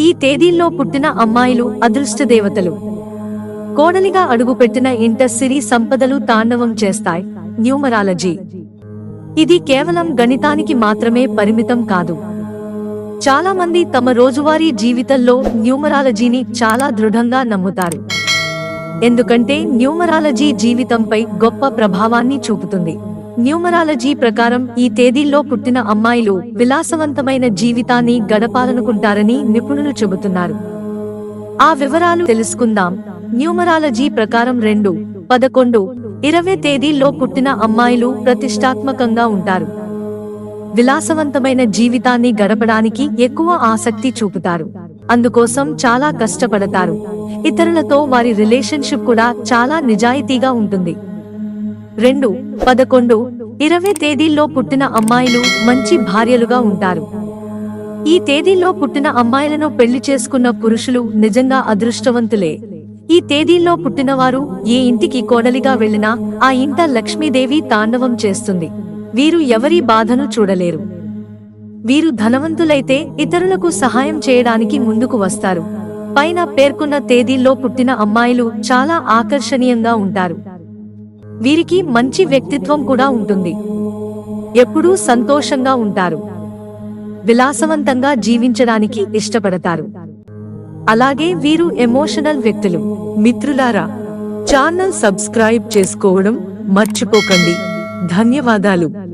ఈ తేదీల్లో పుట్టిన అమ్మాయిలు అదృష్ట దేవతలు. కోడలిగా అడుగుపెట్టిన ఇంటర్ సిరీ సంపదలు తాండవం చేస్తాయి. న్యూమరాలజీ. ఇది కేవలం గణితానికి మాత్రమే పరిమితం కాదు. చాలా మంది తమ రోజువారీ జీవితంలో న్యూమరాలజీని చాలా దృఢంగా నమ్ముతారు. ఎందుకంటే న్యూమరాలజీ జీవితంపై గొప్ప ప్రభావాన్ని చూపుతుంది. న్యూమరాలజీ ప్రకారం ఈ తేదీల్లో పుట్టిన అమ్మాయిలు విలాసవంతమైన జీవితాన్ని గడపాలనుకుంటారని నిపుణులు చెబుతున్నారు. ఆ వివరాలు తెలుసుకుందాం. న్యూమరాలజీ ప్రకారం రెండు పదకొండు ఇరవై తేదీల్లో పుట్టిన అమ్మాయిలు ప్రతిష్టాత్మకంగా ఉంటారు. విలాసవంతమైన జీవితాన్ని గడపడానికి ఎక్కువ ఆసక్తి చూపుతారు. అందుకోసం చాలా కష్టపడతారు. ఇతరులతో వారి రిలేషన్షిప్ కూడా చాలా నిజాయితీగా ఉంటుంది. రెండు పదకొండు ఇరవై తేదీల్లో పుట్టిన అమ్మాయిలు మంచి భార్యలుగా ఉంటారు. ఈ తేదీల్లో పుట్టిన అమ్మాయిలను పెళ్ళి చేసుకున్న పురుషులు నిజంగా అదృష్టవంతులే. ఈ తేదీల్లో పుట్టినవారు ఏ ఇంటికి కోడలిగా వెళ్ళినా ఆ ఇంట లక్ష్మీదేవి తాండవం చేస్తుంది. వీరు ఎవరి బాధను చూడలేరు. వీరు ధనవంతులైతే ఇతరులకు సహాయం చేయడానికి ముందుకు వస్తారు. పైన పేర్కొన్న తేదీల్లో పుట్టిన అమ్మాయిలు చాలా ఆకర్షణీయంగా ఉంటారు. వీరికి మంచి వ్యక్తిత్వం కూడా ఉంటుంది. ఎప్పుడూ సంతోషంగా ఉంటారు. విలాసవంతంగా జీవించడానికి ఇష్టపడతారు. అలాగే వీరు ఎమోషనల్ వ్యక్తులు. మిత్రులారా ఛానల్ సబ్స్క్రైబ్ చేసుకోవడం మర్చిపోకండి. ధన్యవాదాలు.